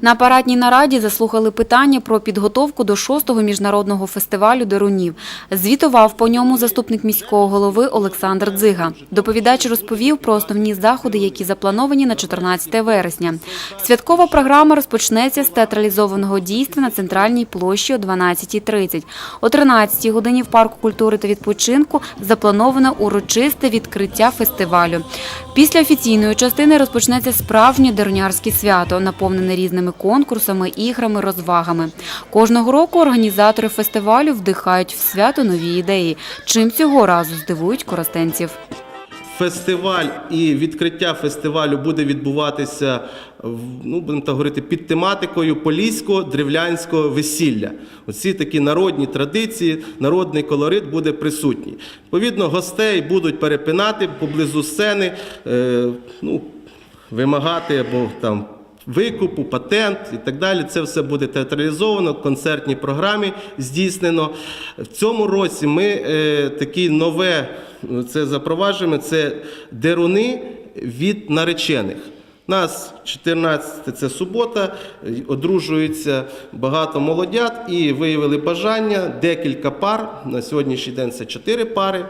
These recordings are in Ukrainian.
На апаратній нараді заслухали питання про підготовку до шостого міжнародного фестивалю Дерунів. Звітував по ньому заступник міського голови Олександр Дзига. Доповідач розповів про основні заходи, які заплановані на 14 вересня. Святкова програма розпочнеться з театралізованого дійства на центральній площі о 12.30. О 13 годині в парку культури та відпочинку заплановано урочисте відкриття фестивалю. Після офіційної частини розпочнеться справжнє дерунярське свято, наповнене різними конкурсами, іграми, розвагами. Кожного року організатори фестивалю вдихають в свято нові ідеї. Чим цього разу здивують коростенців. Фестиваль і відкриття фестивалю буде відбуватися ну, будемо так говорити, під тематикою поліського древлянського весілля. Оці такі народні традиції, народний колорит буде присутній. Відповідно, гостей будуть перепинати поблизу сцени, е, ну, вимагати або там. Викупу, патент і так далі. Це все буде театралізовано, в концертній програмі здійснено. В цьому році ми е, такі нове е, це запроваджуємо. Це деруни від наречених. Нас 14 це субота, одружується багато молодят і виявили бажання декілька пар. На сьогоднішній день це 4 пари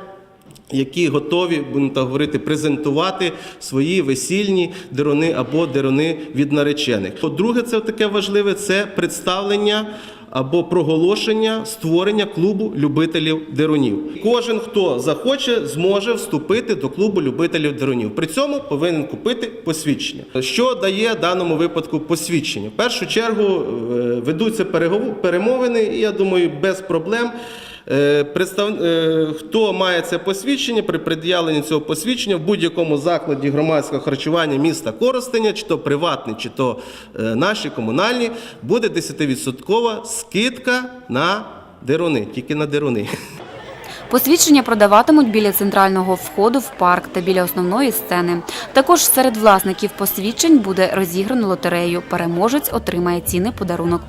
які готові, будемо так говорити, презентувати свої весільні деруни або деруни від наречених. По-друге, це таке важливе це представлення або проголошення створення клубу любителів дерунів. Кожен, хто захоче, зможе вступити до клубу любителів дерунів. При цьому повинен купити посвідчення. Що дає даному випадку посвідчення? В першу чергу е, ведуться перемовини, і я думаю, без проблем. Е, Представ... е, Хто має це посвідчення при пред'явленні цього посвідчення в будь-якому закладі громадського харчування міста Коростеня, чи то приватний, чи то е, наші комунальні, буде 10% скидка на деруни, тільки на деруни. Посвідчення продаватимуть біля центрального входу в парк та біля основної сцени. Також серед власників посвідчень буде розіграно лотерею. Переможець отримає цінний подарунок.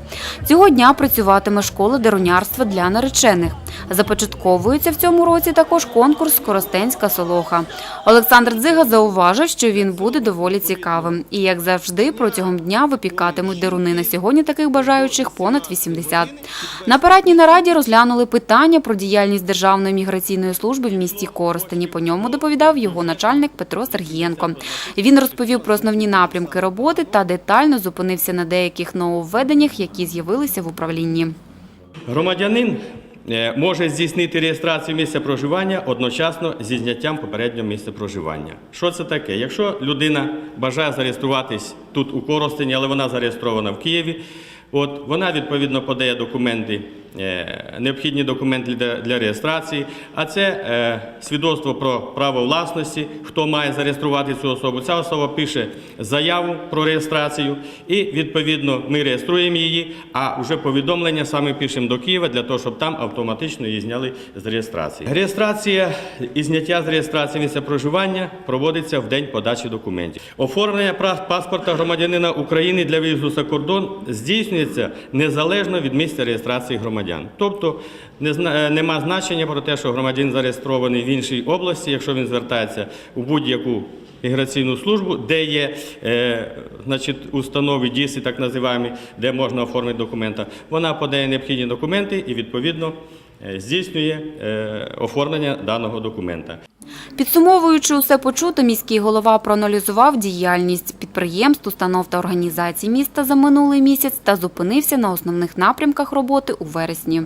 Цього дня працюватиме школа дерунярства для наречених. Започатковується в цьому році також конкурс Коростенська солоха. Олександр Дзига зауважив, що він буде доволі цікавим. І, як завжди, протягом дня випікатимуть деруни. На сьогодні таких бажаючих понад 80. На парадній нараді розглянули питання про діяльність Державної міграційної служби в місті Коростені. По ньому доповідав його начальник Петро Сергієнко. Він розповів про основні напрямки роботи та детально зупинився на деяких нововведеннях, які з'явилися в управлінні. Громадянин може здійснити реєстрацію місця проживання одночасно зі зняттям попереднього місця проживання. Що це таке? Якщо людина бажає зареєструватись тут у Коростені, але вона зареєстрована в Києві, от вона відповідно подає документи. Е, Необхідні документи для, реєстрації, а це е, свідоцтво про право власності, хто має зареєструвати цю особу. Ця особа пише заяву про реєстрацію, і відповідно ми реєструємо її. А вже повідомлення саме пишемо до Києва для того, щоб там автоматично її зняли з реєстрації. Реєстрація і зняття з реєстрації місця проживання проводиться в день подачі документів. Оформлення паспорта громадянина України для виїзду за кордон здійснюється незалежно від місця реєстрації громадян. Тобто е, нема значення про те, що громадянин зареєстрований в іншій області, якщо він звертається у будь-яку міграційну службу, де є е, значить, установи ДІСи, так називаємо, де можна оформити документи. Вона подає необхідні документи і відповідно е, здійснює е, оформлення даного документа. Підсумовуючи усе почуте, міський голова проаналізував діяльність підприємств, установ та організацій міста за минулий місяць та зупинився на основних напрямках роботи у вересні.